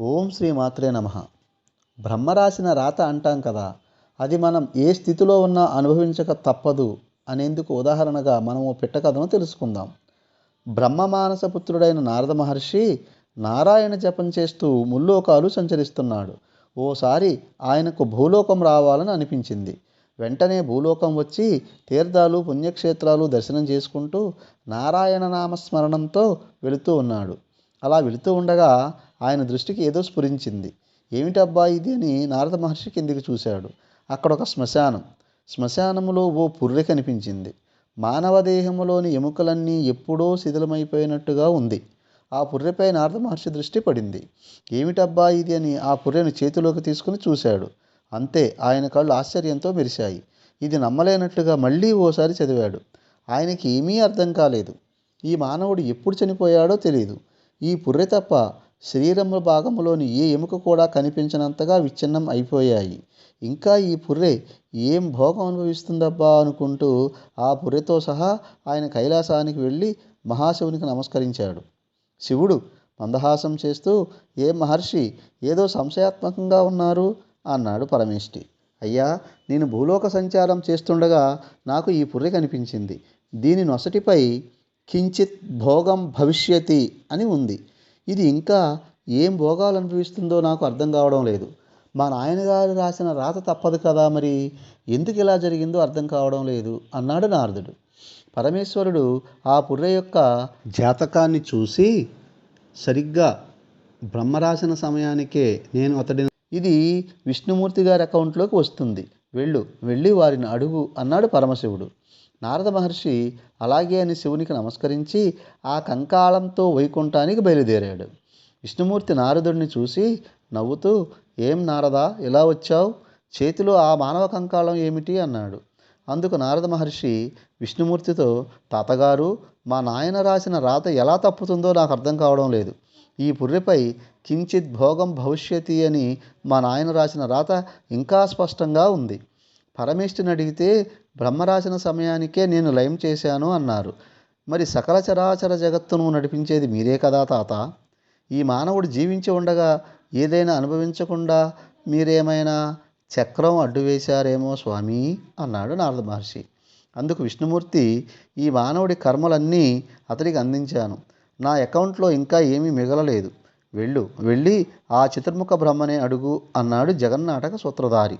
ఓం శ్రీ మాత్రే నమ. బ్రహ్మ రాసిన రాత అంటాం కదా అది మనం ఏ స్థితిలో ఉన్నా అనుభవించక తప్పదు అనేందుకు ఉదాహరణగా మనము పిట్టకథను తెలుసుకుందాం. బ్రహ్మ మానసపుత్రుడైన నారద మహర్షి నారాయణ జపం చేస్తూ ముల్లోకాలు సంచరిస్తున్నాడు. ఓసారి ఆయనకు భూలోకం రావాలని అనిపించింది. వెంటనే భూలోకం వచ్చి తీర్థాలు పుణ్యక్షేత్రాలు దర్శనం చేసుకుంటూ నారాయణ నామస్మరణంతో వెళుతూ ఉన్నాడు. అలా వెళుతూ ఉండగా ఆయన దృష్టికి ఏదో స్ఫురించింది. ఏమిటబ్బా ఇది అని నారద మహర్షి కిందికి చూశాడు. అక్కడ ఒక శ్మశానం. శ్మశానములో ఓ పుర్రె కనిపించింది. మానవ దేహములోని ఎముకలన్నీ ఎప్పుడో శిథిలమైపోయినట్టుగా ఉంది. ఆ పుర్రెపై నారద మహర్షి దృష్టి పడింది. ఏమిటబ్బా ఇది అని ఆ పుర్రెను చేతిలోకి తీసుకుని చూశాడు. అంతే ఆయన కళ్ళు ఆశ్చర్యంతో మెరిశాయి. ఇది నమ్మలేనట్టుగా మళ్ళీ ఓసారి చదివాడు. ఆయనకి ఏమీ అర్థం కాలేదు. ఈ మానవుడు ఎప్పుడు చనిపోయాడో తెలియదు ఈ పుర్రె తప్ప శరీరము భాగంలోని ఏ ఎముక కూడా కనిపించినంతగా విచ్ఛిన్నం అయిపోయాయి. ఇంకా ఈ పుర్రె ఏం భోగం అనుభవిస్తుందబ్బా అనుకుంటూ ఆ పుర్రెతో సహా ఆయన కైలాసానికి వెళ్ళి మహాశివునికి నమస్కరించాడు. శివుడు మందహాసం చేస్తూ ఏ మహర్షి ఏదో సంశయాత్మకంగా ఉన్నారు? అన్నాడు పరమేష్టి. అయ్యా నేను భూలోక సంచారం చేస్తుండగా నాకు ఈ పుర్రె కనిపించింది. దీని నొసటిపై కించిత్ భోగం భవిష్యతి అని ఉంది. ఇది ఇంకా ఏం భోగాలు అనుభవిస్తుందో నాకు అర్థం కావడం లేదు. మా నాయనగారు రాసిన రాత తప్పదు కదా మరి? ఎందుకు ఇలా జరిగిందో అర్థం కావడం లేదు అన్నాడు నారదుడు. పరమేశ్వరుడు ఆ పుర్రె యొక్క జాతకాన్ని చూసి సరిగ్గా బ్రహ్మ రాసిన సమయానికే నేను అతడిని ఇది విష్ణుమూర్తి గారి అకౌంట్లోకి వస్తుంది. వెళ్ళు వెళ్ళి వారిని అడుగు అన్నాడు పరమశివుడు. నారద మహర్షి అలాగే అని శివునికి నమస్కరించి ఆ కంకాళంతో వైకుంఠానికి బయలుదేరాడు. విష్ణుమూర్తి నారదుడిని చూసి నవ్వుతూ ఏం నారదా ఇలా వచ్చావు? చేతిలో ఆ మానవ కంకాళం ఏమిటి? అన్నాడు. అందుకు నారద మహర్షి విష్ణుమూర్తితో తాతగారు మా నాయన రాసిన రాత ఎలా తప్పుతుందో నాకు అర్థం కావడం లేదు. ఈ పుర్రెపై కించిత్ భోగం భవిష్యతి అని మా నాయన రాసిన రాత ఇంకా స్పష్టంగా ఉంది. పరమేష్టిని అడిగితే బ్రహ్మరాసిన సమయానికే నేను లయం చేశాను అన్నారు. మరి సకల చరాచర జగత్తును నడిపించేది మీరే కదా తాత? ఈ మానవుడు జీవించి ఉండగా ఏదైనా అనుభవించకుండా మీరేమైనా చక్రం అడ్డు వేశారేమో స్వామి? అన్నాడు నారద మహర్షి. అందుకు విష్ణుమూర్తి ఈ మానవుడి కర్మలన్నీ అతడికి అందించాను. నా అకౌంట్లో ఇంకా ఏమీ మిగలలేదు. వెళ్ళు వెళ్ళి ఆ చతుర్ముఖ బ్రహ్మనే అడుగు అన్నాడు జగన్నాటక సూత్రధారి.